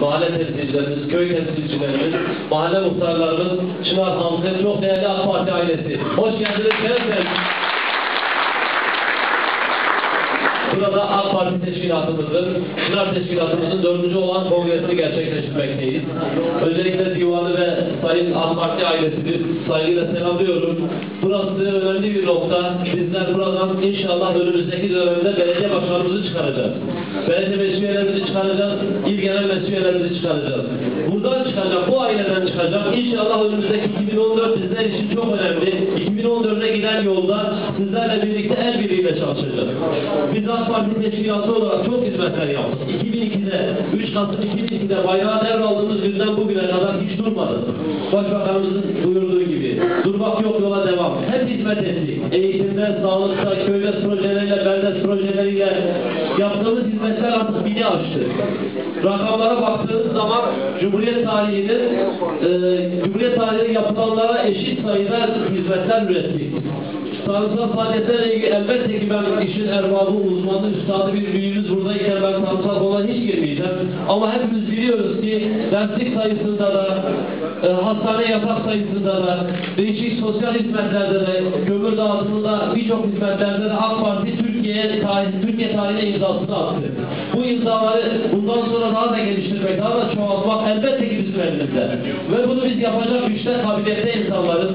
mahalle temsilcilerimiz, köy temsilcilerimiz, mahalle muhtarlarımız, Çınar halkı, çok değerli AK Parti ailesi. Hoş geldiniz, şeref verdiniz. Burada AK Parti teşkilatımızın, Çınar teşkilatımızın dördüncü olan kongresini gerçekleştirmekteyiz. Öncelikle divanı ve sayın AK Parti ailesini saygıyla selamlıyorum. Burası önemli bir nokta. Bizler buradan inşallah önümüzdeki dönemde belediye başkanımızı çıkaracağız. Belediye mesuliyetlerimizi çıkaracağız, il genel mesuliyetlerimizi çıkaracağız. Buradan çıkacak, bu aileden çıkacak. İnşallah önümüzdeki 2014 bizler için çok önemli. 2014'e giden yolda sizlerle birlikte el birliğiyle çalışacağız. Biz AK Parti teşkilatı olarak çok hizmetler yaptık. 2002'de, 3 Kasım 2002'de bayrağı devraldığımız günden bugüne kadar hiç durmadık. Başbakanımızın buyurduğu gibi. Durmak yok yola devam. Hep hizmet ettik. Eğitimde, sağlıkta, köyde projeleriyle, belde projeleriyle yaptığımız hizmetler artık bini aştı. Rakamlara baktığınız zaman Cumhuriyet tarihinin e, Cumhuriyet tarihinin yapılanlara eşit sayıda hizmetler ürettik. Tanrısal faaliyetlerle ilgili elbette ki ben işin erbabı, uzmanı, üstadı bir büyüğümüz buradayken ben tanrısal konulara hiç girmeyeceğim. Ama hepimiz biliyoruz ki derslik sayısında da, e, hastane yatak sayısında da, değişik sosyal hizmetlerde de, kömür dağıtımında birçok hizmetlerde de AK Parti Türkiye tarih, Türkiye tarihine imzasını attı. Bu imzaları bundan sonra daha da geliştirmek, daha da çoğaltmak elbette ki bizim elimizde. Ve bunu biz yapacak güçte, kabiliyette insanlarız.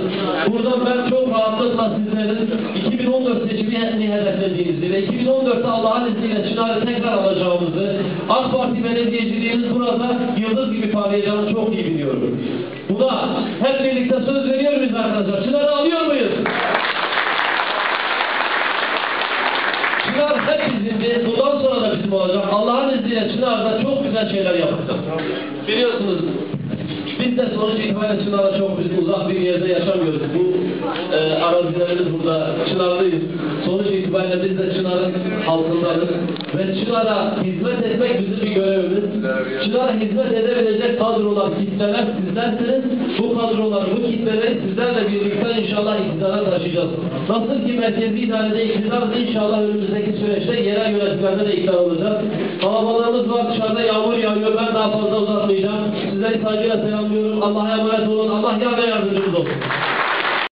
Buradan ben çok rahatlıkla sizlerin 2014 seçimini hedeflediğinizi ve 2014'te Allah'ın izniyle Çınar'ı tekrar alacağımızı, AK Parti belediyeciliğimiz burada yıldız gibi parlayacağını çok iyi biliyorum. Bizimdi. Bundan sonra da bizim olacak. Allah'ın izniyle Çınar'da çok güzel şeyler yapacağız. Biliyorsunuz biz de sonuç itibariyle Çınar'a çok biz uzak bir yerde yaşamıyoruz. Bu e, arazilerimiz burada. Çınar'dayız. Sonuç itibariyle biz de Çınar'ın halkındanız. Ve Çınar'a hizmet etmek bizim bir görevimiz. Çınar'a hizmet edebilecek kadrolar, kitleler sizlersiniz. Bu kadrolar, bu kitleleri sizlerle birlikte inşallah iktidara taşıyacağız. Nasıl ki merkezi idarede iktidarız inşallah önümüzdeki süreçte yerel yönetimlerde de iktidar olacağız. Kalabalığımız var dışarıda yağmur yağıyor. Ben daha fazla uzatmayacağım. Sizleri saygıyla selamlıyorum. Allah'a emanet olun. Allah yar ve yardımcımız olsun.